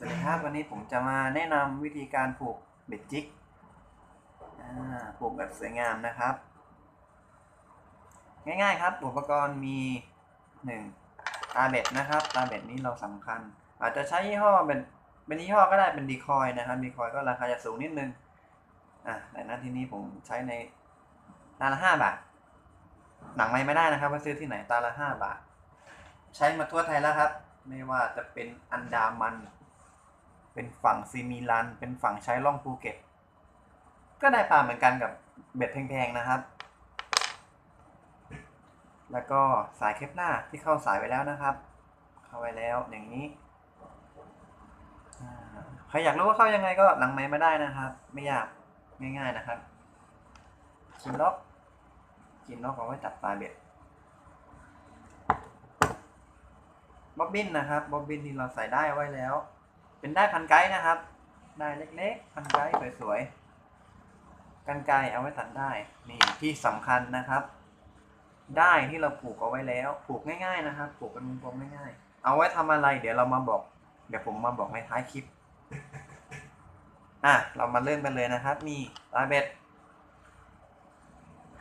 สวัสดีครับวันนี้ผมจะมาแนะนำวิธีการผูกเบ็ดจิกผูกแบบสวยงามนะครับ ง่ายๆครับอุปกรณ์มีหนึ่งตาเบ็ดนะครับ ตาเบ็ดนี้เราสำคัญ อาจจะใช้ยี่ห้อเป็นเป็นยี่ห้อก็ได้เป็นดีคอยนะครับดีคอยก็ราคาจะสูงนิดนึงอะแต่หน้าที่นี้ผมใช้ในตาละห้าบาทหนังไม่ไม่ได้นะครับว่าซื้อที่ไหนตาละห้าบาท ใช้มาทั่วไทยแล้วครับ ไม่ว่าจะเป็นอันดามัน เป็นฝั่งซีมิลัน เป็นฝั่งใช้ล่องภูเก็ต ก็ได้ปลาเหมือนกันกับเบ็ดแพงๆนะครับ แล้วก็สายเคปลาร์ที่เข้าสายไว้แล้วนะครับ เข้าไว้แล้วอย่างนี้ใครอยากรู้ว่าเข้ายังไงก็หลังไม้มาได้นะครับ ไม่ยากง่ายๆนะครับกินล็อกกินล็อกเอาไว้จับปลาเบ็ดบ๊อบบินนะครับบ๊อบบินที่เราใส่ได้ไว้แล้ว เป็นได้พันไกด์นะครับ ได้เล็กๆ พันไกด์สวยๆ กันไกเอาไว้ตัดได้ นี่ที่สำคัญนะครับ ได้ที่เราผูกเอาไว้แล้ว ผูกง่ายๆนะครับ ผูกเป็นวงกลมง่ายๆ เอาไว้ทำอะไร เดี๋ยวเรามาบอก เดี๋ยวผมมาบอกในท้ายคลิป อะ เรามาเริ่มกันเลยนะครับ มีตาเบ็ด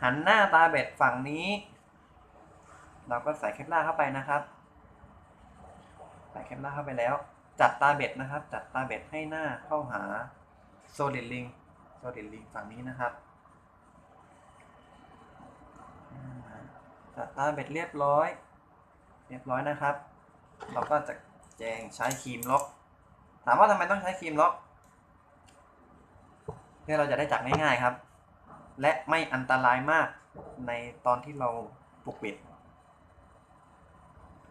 หันหน้าตาเบ็ดฝั่งนี้ เราก็ใส่เคปลาเข้าไปนะครับ ใส่แคมราเข้าไปแล้ว จัดตาเบ็ดนะครับ จัดตาเบ็ดให้หน้าเข้าหาโซลิดลิงโซลิดลิงฝั่งนี้นะครับ จัดตาเบ็ดเรียบร้อย เรียบร้อยนะครับ เราก็จะแจงใช้ครีมล็อก ถามว่าทำไมต้องใช้ครีมล็อก เพื่อเราจะได้จับง่ายๆครับ และไม่อันตรายมากในตอนที่เราปลุกเบ็ด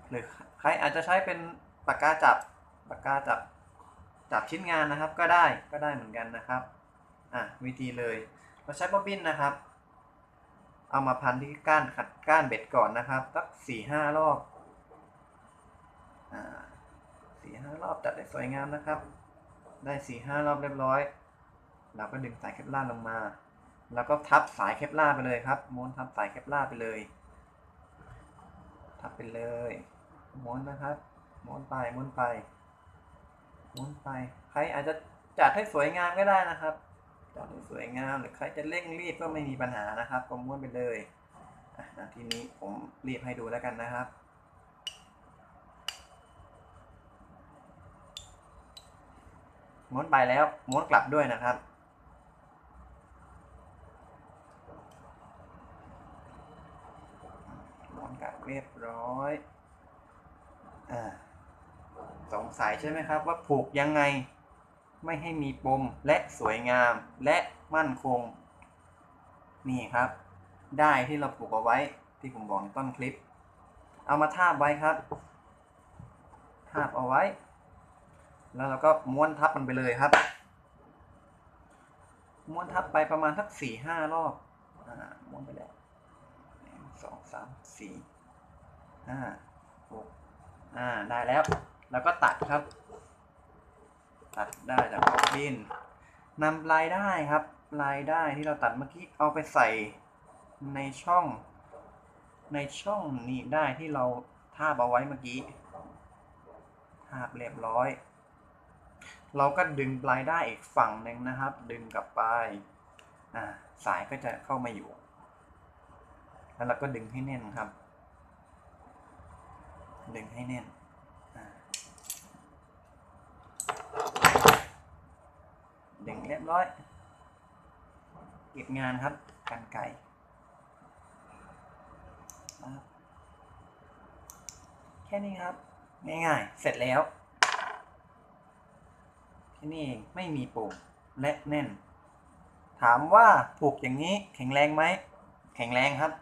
หรือใครอาจจะใช้เป็นปากกาจับ ปากกาจับจับชิ้นงานนะครับก็ได้ก็ได้เหมือนกันนะครับอะวิธีเลยเราใช้บ๊อบบินนะครับ เอามาพันที่ก้านขัดก้านเบ็ดก่อนนะครับสักสี่ห้ารอบอ่าสี่ห้ารอบจัดได้สวยงามนะครับ ได้สี่ห้ารอบเรียบร้อยเราก็ดึงสายเคปลาลงมา แล้วก็ทับสายเคปลาไปเลยครับม้วนทับสายเคปลาไปเลย ทับไปเลยม้วนนะครับม้วนไปม้วนไป ม้วนไป ใครอาจจะจัดให้สวยงามก็ได้นะครับ จัดให้สวยงามหรือใครจะเร่งรีบก็ไม่มีปัญหานะครับก็ม้วนไปเลยอะทีนี้ผมรีบให้ดูแล้วกันนะครับ ม้วนไปแล้วม้วนกลับด้วยนะครับ ม้วนกลับเรียบร้อย อ่า สงสัยใช่ไหมครับ ว่าผูกยังไงไม่ให้มีปมและสวยงามและมั่นคง นี่ครับ ได้ที่เราผูกเอาไว้ที่ผมบอกในต้นคลิป เอามาทาบไว้ครับทาบเอาไว้ แล้วเราก็ม้วนทับมันไปเลยครับ ม้วนทับไปประมาณสักสี่ห้ารอบอ่าม้วนไปแล้วสองสามสี่ห้าหกอ่าได้แล้ว แล้วก็ตัดครับ ตัดได้จากบ็อบบินนำปลายได้ครับปลายได้ที่เราตัดเมื่อกี้เอาไปใส่ในช่อง ในช่องนี้ได้ที่เราทาบเอาไว้เมื่อกี้ทาบเรียบร้อย เราก็ดึงปลายได้อีกฝั่งหนึ่งนะครับ ดึงกลับไปสายก็จะเข้ามาอยู่ แล้วเราก็ดึงให้แน่นครับ ดึงให้แน่นอ่าดึงเรียบร้อย เก็บงานครับกันไก่แค่นี้ครับ ง่ายๆ เสร็จแล้วแค่นี้เองไม่มีปุ่มและแน่น ถามว่าผูกอย่างนี้แข็งแรงไหม แข็งแรงครับ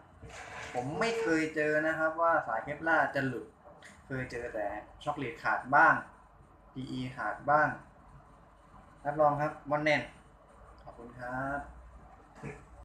ผมไม่เคยเจอนะครับว่าสายเคปล่าจะหลุด เคยเจอแต่ช็อกโกแลตขาดบ้าง PE ขาดบ้าง รับรองครับวันแน่นขอบคุณครับ